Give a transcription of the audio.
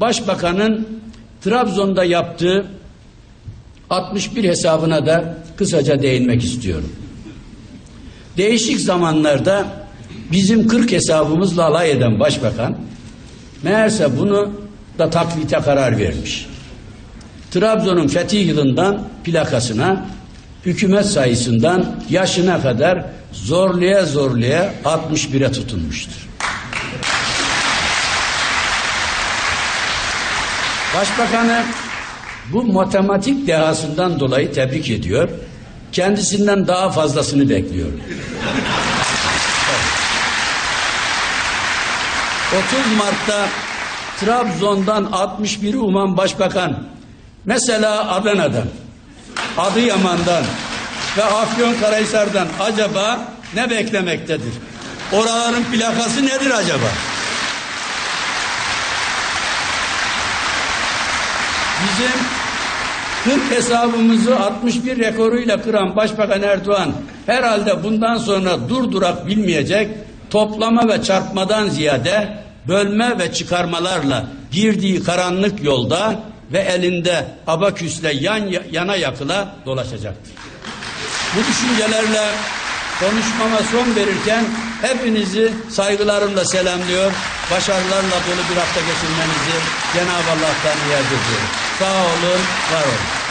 Başbakanın Trabzon'da yaptığı 61 hesabına da kısaca değinmek istiyorum. Değişik zamanlarda bizim 40 hesabımızla alay eden başbakan meğerse bunu da taklite karar vermiş. Trabzon'un fetih yılından plakasına hükümet sayısından yaşına kadar zorluya zorluya 61'e tutunmuştur. Başbakanı bu matematik dehasından dolayı tebrik ediyor. Kendisinden daha fazlasını bekliyorum. 30 Mart'ta Trabzon'dan 61'i uman başbakan mesela Adana'dan, Adıyaman'dan ve Afyonkarahisar'dan acaba ne beklemektedir? Oraların plakası nedir acaba? Bizim 40 hesabımızı 61 rekoruyla kıran Başbakan Erdoğan herhalde bundan sonra durdurak bilmeyecek toplama ve çarpmadan ziyade bölme ve çıkarmalarla girdiği karanlık yolda ve elinde abaküsle yan yana yakıla dolaşacaktır. Bu düşüncelerle konuşmama son verirken hepinizi saygılarımla selamlıyor. Başarılarla dolu bir hafta geçirmenizi Cenab-ı Allah'tan niyaz ediyorum. Sağ olun, var olun.